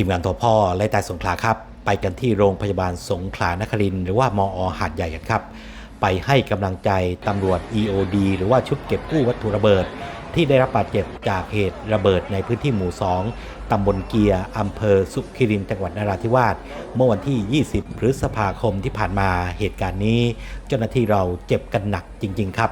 ทีมงานตัวพ่อและตายสงขลาครับ ไปกันที่โรงพยาบาลสงขลานครินหรือว่ามอหาดใหญ่กันครับ ไปให้กำลังใจตำรวจ EOD หรือว่าชุดเก็บกู้วัตถุระเบิด ที่ได้รับบาดเจ็บจากเหตุระเบิดในพื้นที่หมู่ 2ตำบลเกียร์อำเภอสุขิรินต์จังหวัดนราธิวาสเมื่อวันที่ 20 พฤษภาคมที่ผ่านมาเหตุการณ์นี้ เจ้าหน้าที่เราเจ็บกันหนักจริง ๆ ครับ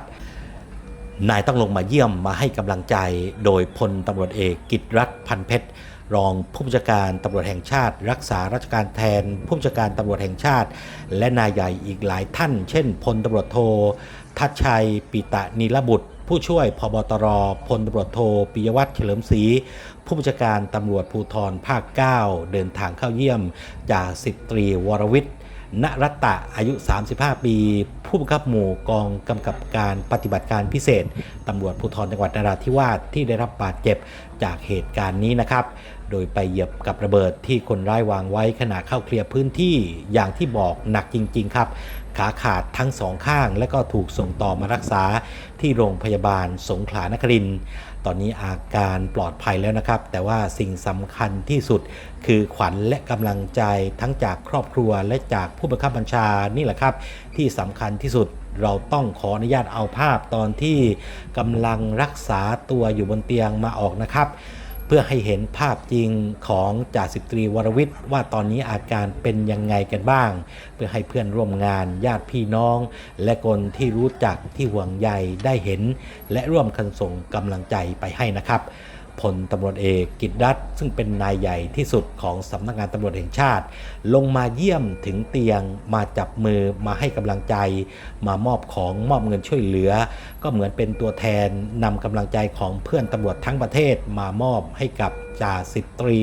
นายต้องลงมาเยี่ยมมาให้กำลังใจโดยพลตำรวจเอกกิตรัฐพันเพชร รองผู้บัญชาการตำรวจแห่งชาติ รักษาราชการแทนผู้บัญชาการตำรวจแห่งชาติ และนายใหญ่อีกหลายท่าน เช่นพลตำรวจโททัชชัย ปิตะนีลบุตร ผู้ช่วยพบตรพลตำรวจโทปิยวัฒน์เฉลิมศรีผู้บัญชาการตำรวจภูธรภาค 9 เดินทางเข้าเยี่ยมจ่าสิบตรีวรวิทย์ ณรัตตะอายุ 35 ปี ผู้บังคับหมู่กองกำกับการปฏิบัติการพิเศษตำรวจภูธรจังหวัดนราธิวาสที่ได้รับบาดเจ็บจากเหตุการณ์นี้นะครับ โดยไปเหยียบกับระเบิดที่คนร้ายวางไว้ขณะเข้าเคลียร์พื้นที่อย่างที่บอกหนักจริง ๆ ครับขาขาดทั้งสองข้าง และก็ถูกส่งต่อมารักษาที่โรงพยาบาลสงขลานครินทร์ ตอนนี้อาการปลอดภัยแล้วนะครับ แต่ว่าสิ่งสำคัญที่สุดคือขวัญและกำลังใจทั้งจากครอบครัวและจากผู้บังคับบัญชานี่แหละครับ ที่สำคัญที่สุดเราต้องขออนุญาตเอาภาพตอนที่กำลังรักษาตัวอยู่บนเตียงมาออกนะครับ เพื่อให้เห็นภาพจริงของจ่าสิบตรีวรวิทย์ว่าตอนนี้อาการเป็นยังไงกันบ้าง เพื่อให้เพื่อนร่วมงานญาติพี่น้อง และคนที่รู้จักที่ห่วงใยได้เห็น และร่วมกันส่งกำลังใจไปให้นะครับ พลตำรวจเอกกิตรัตซึ่งเป็นนายใหญ่ที่สุดของสำนักงานตำรวจแห่งชาติ ลงมาเยี่ยมถึงเตียง มาจับมือมาให้กำลังใจ มามอบของมอบเงินช่วยเหลือ ก็เหมือนเป็นตัวแทนนำกำลังใจของเพื่อนตำรวจทั้งประเทศมามอบให้กับจ่าสิบตรี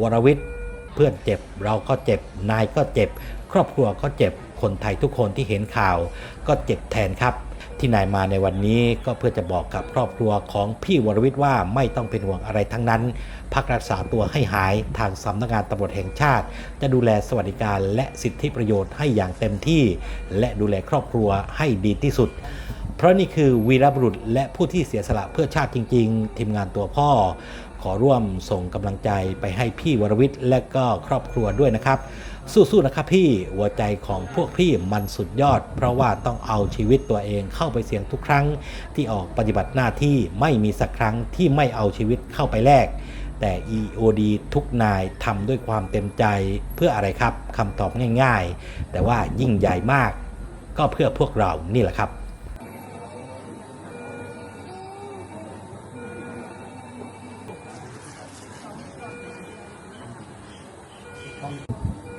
วรวิทย์เพื่อนเจ็บเราก็เจ็บนายก็เจ็บ ครอบครัวก็เจ็บคนไทยทุกคนที่เห็นข่าว ก็เจ็บแทนครับ ที่นายมาในวันนี้ก็เพื่อจะบอกกับครอบครัวของพี่วรวิทย์ว่าไม่ต้องเป็นห่วงอะไรทั้งนั้น พักรักษาตัวให้หายทางสำนักงานตำรวจแห่งชาติ จะดูแลสวัสดิการและสิทธิประโยชน์ให้อย่างเต็มที่ และดูแลครอบครัวให้ดีที่สุด เพราะนี่คือวีรบุรุษและผู้ที่เสียสละเพื่อชาติจริง ๆ ทีมงานตัวพ่อ อร่วมส่งกำลังใจไปให้พี่วรวิทย์และก็ครอบครัวด้วยนะครับ สู้ๆนะครับพี่หัวใจของพวกพี่มันสุดยอด เพราะว่าต้องเอาชีวิตตัวเองเข้าไปเสี่ยงทุกครั้ง ที่ออกปฏิบัติหน้าที่ไม่มีสักครั้งที่ไม่เอาชีวิตเข้าไปแลกแต่ EOD ทุกนายทำด้วยความเต็มใจเพื่ออะไรครับคำตอบง่าย ๆ แต่ว่ายิ่งใหญ่มาก ก็เพื่อพวกเรานี่แหละครับ Vamos.